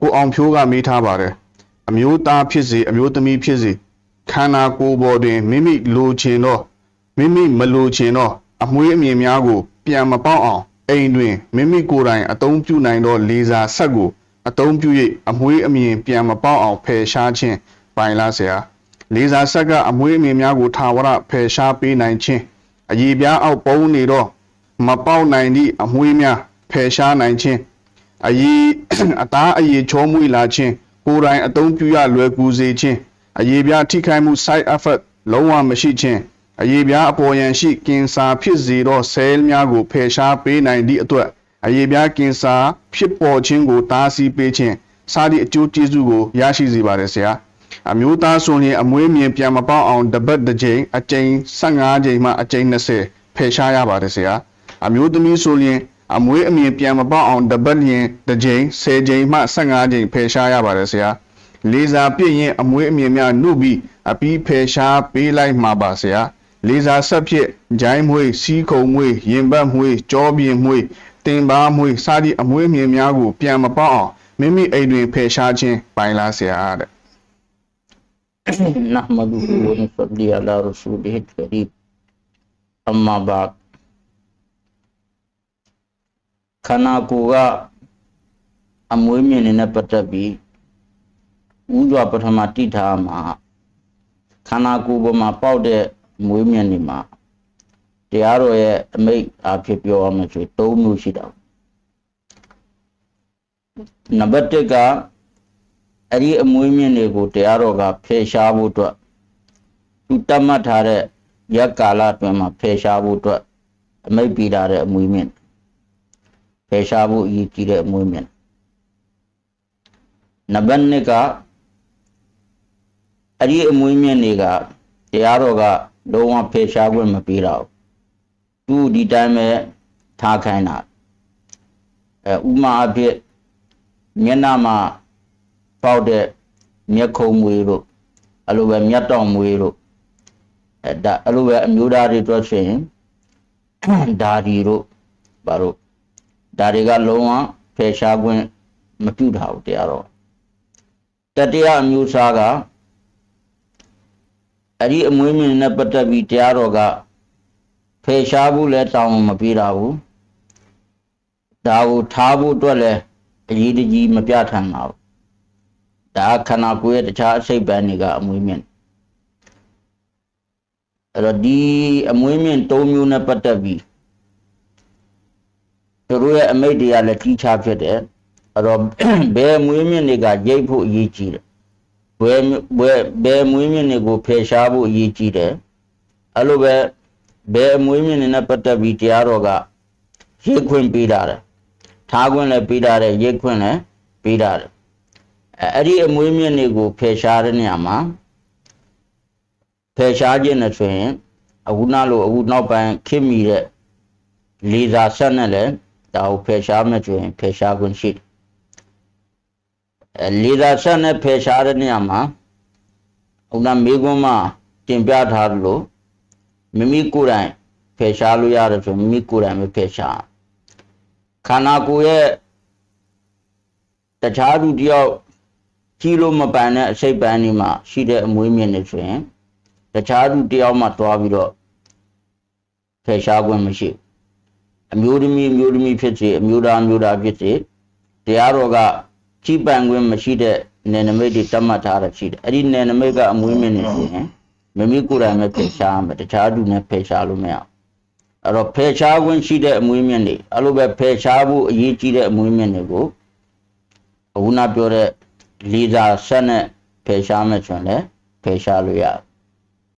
ကိုအောင်ဖြိုးကမေးထားပါတယ်အမျိုးသားဖြစ်စေအမျိုးသမီးဖြစ်စေခန္ဓာကိုယ်ပေါ်တွင်မိမိလိုချင်သောမိမိမလိုချင်သောအမွေးအမြင်များကို ပြန်မပေါက်အောင်အိမ်တွင်မိမိကိုယ်တိုင်အသုံးပြုနိုင်သောလေစာဆက်ကိုအသုံးပြု၍အမွေးအမြင်ပြန်မပေါက်အောင်ဖယ်ရှားခြင်းပိုင်လားဆရာလေစာဆက်ကအမွေးအမြင်များကိုထာဝရဖယ်ရှားပေးနိုင်ခြင်းအည်ပြားအောက်ပုံးနေသောမပေါက်နိုင်သည့်အမွေးများဖယ်ရှားနိုင်ခြင်း အယီအသားအယီချောမွေ့လာခြင်းကိုယ်တိုင်အသုံးပြုရလွယ်ကူစေခြင်းအယီပြားထိခိုက်မှု side effect လုံးဝမရှိခြင်းအယီပြားအပေါ်ယံရှိကင်ဆာဖြစ်စေသောဆဲလ်များကိုဖယ်ရှားပေးနိုင်သည့်အတွက်အယီပြားကင်ဆာဖြစ်ပေါ်ခြင်းကိုတားဆီးပေးခြင်းစသည့်အကျိုးကျေးဇူးကိုရရှိစေပါတယ်ဆရာအမျိုးသားဆိုရင်အမွေးမြင်ပြန်မပေါက်အောင်တပတ်တစ်ကြိမ်အကြိမ်15ကြိမ်မှအကြိမ်20ဖယ်ရှားရပါတယ်ဆရာအမျိုးသမီးဆိုရင် အမွေးအမြင်ပြန်မပေါက်အောင်တပတ်လျင်တစ်ကြိမ်10ကြိမ်မှ15ကြိမ်ဖယ်ရှားရပါတယ်ဆရာလေးစားပြည့်ရင်အမွေးအမြင်များနှုတ်ပြီးအပြီးဖယ်ရှားပေးလိုက်မှာပါဆရာလေးစားဆက်ဖြစ်ဂျိုင်းမွေးစီးခုံမွေးရင်ဘတ်မွေးကြောပြင်းမွေးတင်ပါမွေးစသည့်အမွေးအမြင်များကိုပြန်မပေါက်အောင်မိမိအိမ်တွင်ဖယ်ရှားခြင်းပိုင်လားဆရာတဲ့ نحمده ونصلي على رسوله الكريم أما بعد ခန္ဓာကိုယ်ကအမွေးမြင်နေတဲ့ပတ်သက်ပြီးဥစွာပထမတိထားမှာခန္ဓာကိုယ်ပေါ်မှာပေါက်တဲ့အမွေးမြင်နေမှာတရားတော်ရဲ့အမိတ်အဖြစ်ပြောရမယ်ဆိုရင်၃မျိုးရှိတာနံပါတ်၁ကအဲ့ဒီအမွေးမြင့်တွေကိုတရားတော်ကဖယ်ရှားဖို့အတွက်သူတတ်မှတ်ထားတဲ့ရက်ကာလအတွင်းမှာဖယ်ရှားဖို့အတွက်အမိတ်ပေးထားတဲ့အမွေးမြင့် ဖယ်ရှားဖို့အရေးကြီးတဲ့အမွေးမြင့်နံပါတ်2ကအဲ့ဒီအမွေးမြင့်တွေကတရားတော်ကလုံးဝဖယ်ရှားခွင့်မပေးတော့ဘူးသူဒီတိုင်းပဲထားခိုင်းတာအဲဥမာအဖြစ်မျက်နှာမှာပေါက်တဲ့မျက်ခုံးမွေးတို့အဲ့လိုပဲမျက်တောင်မွေးတို့အဲဒါအဲ့လိုပဲအမျိုးသားတွေအတွက်ဆိုရင်ဒါဒီတို့ဘာတို့ ဒါတွေကလုံးဝဖယ်ရှားခွင့်မပြုထားဘူးတရားတော်တတရားအမျိုးသားကအဲ့ဒီအမွေးမြင့်နဲ့ပတ်သက်ပြီးတရားတော်ကဖယ်ရှားဖို့လဲတောင်းမပေးတာဘူးဒါကိုထားဖို့အတွက်လဲအရေးတကြီးမပြထန်ပါဘူးဒါခန္ဓာကိုယ်ရဲ့တခြားအစိတ်ပိုင်းတွေကအမွေးမြင့်အဲ့တော့ဒီအမွေးမြင့်၃မျိုးနဲ့ပတ်သက်ပြီး သူတို့ရဲ့အမိတ်တရားလည်းကြီးချဖြစ်တယ်အဲ့တော့ဘယ်အမွေးမြင့်တွေကရိတ်ဖို့အရေးကြီးတယ်ဘယ်ဘယ်ဘယ်အမွေးမြင့်တွေကိုဖယ်ရှားဖို့အရေးကြီးတယ်အဲ့လိုပဲဘယ်အမွေးမြင့်တွေနဲ့ပတ်သက်ပြီးတရားတော်ကရိတ်ခွင့်ပေးတာတယ်ထားခွင့်လည်းပေးတာတယ်ရိတ်ခွင့်လည်းပေးတာတယ်အဲအဲ့ဒီအမွေးမြင့်တွေကိုဖယ်ရှားတဲ့နေရာမှာဖယ်ရှားခြင်းနဲ့ဆိုရင်အခုနလိုအခုနောက်ပိုင်းခင်မိတဲ့လေသာဆက်နဲ့လည်း ဒါကိုဖယ်ရှားမယ်ဆိုရင်ဖယ်ရှားခွင့်ရှိတယ်အဲလေသာဆက်နဲ့ဖယ်ရှားတဲ့နေရာမှာဥနာမေကွန်းမှာတင်ပြထားသလိုမိမိကိုယ်တိုင်ဖယ်ရှားလို့ရတယ်ဆိုရင်မိမိကိုယ်တိုင်ပဲဖယ်ရှားခန္ဓာကိုယ်ရဲ့တခြားသူတယောက်ကြီးလို့မပန်တဲ့အစိတ်ပန်းဒီမှာရှိတဲ့အမွေးမြင့်နေဆိုရင်တခြားသူတယောက်မှသွားပြီးတော့ဖယ်ရှားခွင့်မရှိဘူး အမျိုးသမီးအမျိုးသမီးဖြစ်စေအမျိုးသားအမျိုးသားဖြစ်စေတရားတော်ကကြီးပန်ခွင့်မရှိတဲ့နယ်နိမိတ်တွေတတ်မှတ်ထားတာရှိတယ်အဲ့ဒီနယ်နိမိတ်ကအမွေးမြင့်နေဆိုရင်မိမိကိုယ်တိုင်ပဲဖယ်ရှားမယ်တခြားသူနဲ့ဖယ်ရှားလို့မရဘူးအဲ့တော့ဖယ်ရှားခွင့်ရှိတဲ့အမွေးမြင့်တွေအဲ့လိုပဲဖယ်ရှားဖို့အရေးကြီးတဲ့အမွေးမြင့်တွေကိုအခုနပြောတဲ့လီဇာဆက်နဲ့ဖယ်ရှားမယ်ဆိုရင်လည်းဖယ်ရှားလို့ရတယ်